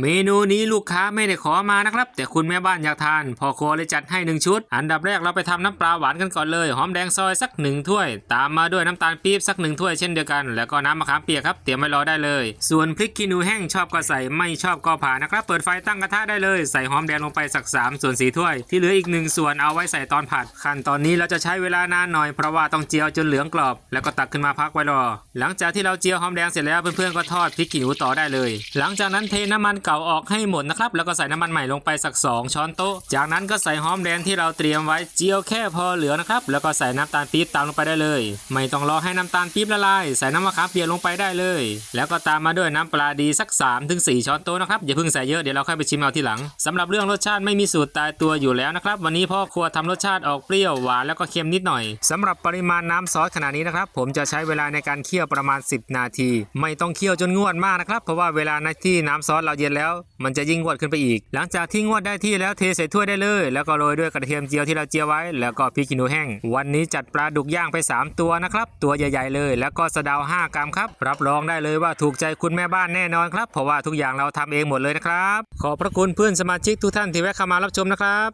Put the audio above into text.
เมนูนี้ลูกค้าไม่ได้ขอมานะครับ แต่คุณแม่บ้านอยากทานพ่อครัวเลยจัดให้หนึ่งชุด อันดับแรกเราไปทำน้ำปลาหวานกันก่อนเลย หอมแดงซอยสักหนึ่งถ้วย ตามมาด้วยน้ำตาลปี๊บสักหนึ่งถ้วยเช่นเดียวกัน แล้วก็น้ำมะขามเปียกครับ เตรียมไว้รอได้เลย ส่วนพริกขี้หนูแห้งชอบก็ใส่ ไม่ชอบก็ผ่านนะครับ เปิดไฟตั้งกระทะได้เลย ใส่หอมแดงลงไปสัก 3 ส่วน4ถ้วย ที่เหลืออีกหนึ่งส่วนเอาไว้ใส่ตอนผัด ขั้นตอนนี้เราจะใช้เวลานานหน่อย เพราะว่าต้องเจียวจนเหลืองกรอบ แล้วก็ตักขึ้นมาพักไว้รอ หลังจากที่เราเจียวหอมแดงเสร็จแล้วเพื่อนๆก็ทอดพริกขี้หนูต่อได้เลย หลังจากนั้นเทน้ำมันก่าออกให้หมดนะครับ แล้วก็ใส่น้ำมันใหม่ลงไปสัก 2 ช้อนโต๊ะ จากนั้นก็ใส่หอมแดงที่เราเตรียมไว้เจียวแค่พอเหลือนะครับ แล้วก็ใส่น้ำตาลปี๊บตามลงไปได้เลย ไม่ต้องรอให้น้ำตาลปี๊บละลาย ใส่น้ำมะขามเปียกลงไปได้เลย แล้วก็ตามมาด้วยน้ำปลาดีสัก3ถึง4ช้อนโต๊ะนะครับ อย่าเพิ่งใส่เยอะ เดี๋ยวเราค่อยไปชิมเอาทีหลังสำหรับเรื่องรสชาติไม่มีสูตรตายตัวอยู่แล้วนะครับ วันนี้พ่อครัวทำรสชาติออกเปรี้ยวหวานแล้วก็เค็มนิดหน่อยสำหรับปริมาณน้ำซอสขนาดนี้นะครับ ผมจะใช้เวลาในการเคี่ยวประมาณ 10 นาที ไม่ต้องเคี่ยวจนงวดมากนะครับ เพราะว่าเวลาที่น้ำซอสเราเย็นแล้วมันจะยิ่งงวดขึ้นไปอีก หลังจากที่งวดได้ที่แล้วเทใส่ถ้วยได้เลย แล้วก็โรยด้วยกระเทียมเจียวที่เราเจียวไว้ แล้วก็พริกขี้หนูแห้ง วันนี้จัดปลาดุกย่างไป 3 ตัวนะครับ ตัวใหญ่ๆเลย แล้วก็สะเดา5กรัมครับ รับรองได้เลยว่าถูกใจคุณแม่บ้านแน่นอนครับ เพราะว่าทุกอย่างเราทำเองหมดเลยนะครับ ขอบพระคุณเพื่อนสมาชิกทุกท่านที่แวะเข้ามารับชมนะครับ